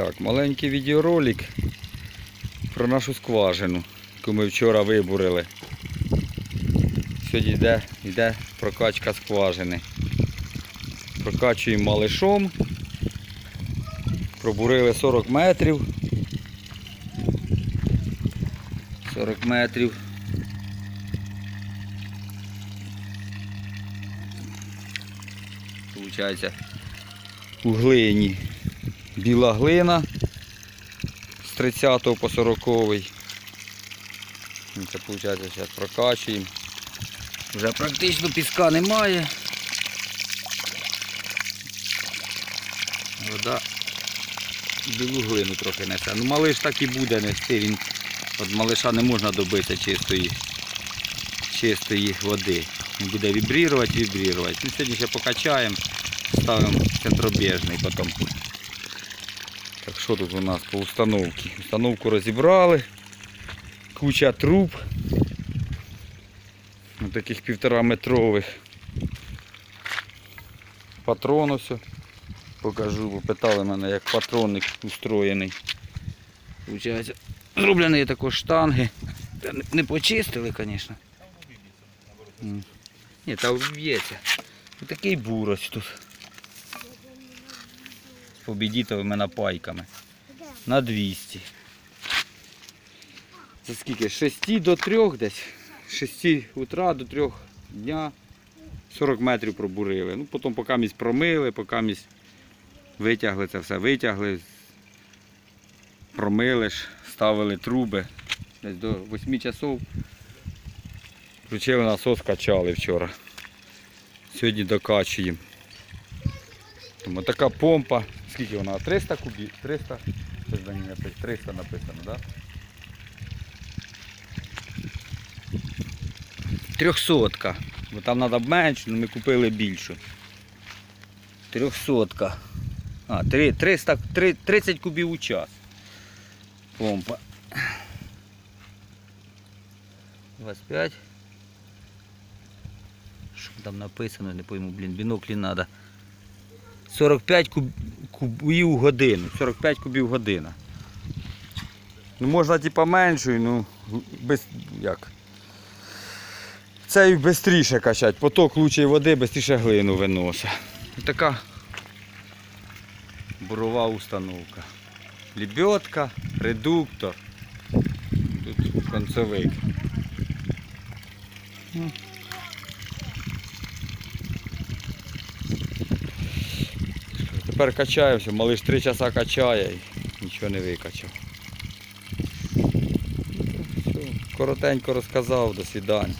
Так, маленький відеоролик про нашу скважину, яку ми вчора вибурили. Сьогодні йде, йде прокачка скважини. Прокачуємо малишом. Пробурили 40 метрів. 40 метрів. Получається у глині біла глина з 30 по 40. Ну, Це виходить, зараз прокачуємо. Вже практично піска немає. Вода білу глину трохи несе. Ну малиш так і буде нести, він від малиша не можна добитися чистої, чистої води. Він буде вібрірувати, вібрірувати. Ну, сьогодні ще покачаємо, ставимо центробіжний потім. Так що тут у нас по установці? Установку розібрали. Куча труб. Ось таких півтора метрових. Патрон ось. Покажу, бо питали мене, як патронник устроєний. Получається, зроблені також штанги. Не- почистили, звісно. Ні, та. Ось Такий бур ось тут. Побідітовими напайками. На 200. Це скільки? З 6 до 3 десь. З 6 утра до 3 дня 40 метрів пробурили. Ну, потім поки місь промили, поки місь витягли це все, витягли, промили ж, ставили труби. Десь до 8 часов. Включили насос, качали вчора. Сьогодні докачуємо. Тому така помпа. Скільки вона? 300 кубів? 300? Щось на ній написано. 300 написано, так? Да? Трьохсотка. Бо там треба менше, але ми купили більшу. Трьохсотка. А, 300, 30 кубів у час. Помпа. 25. Що там написано, не пойму, блін, біноклі треба. 45 куб, кубів годину. 45 кубів година. Ну можна типа меншою, ну без як. Це і швидше качати. Поток лучшої води швидше глину виносить. Така бурова установка. Лебедка, редуктор. Тут концевик. Тепер качаємося, малиш 3 часа качає і нічого не викачав. Коротенько розказав, до свидання.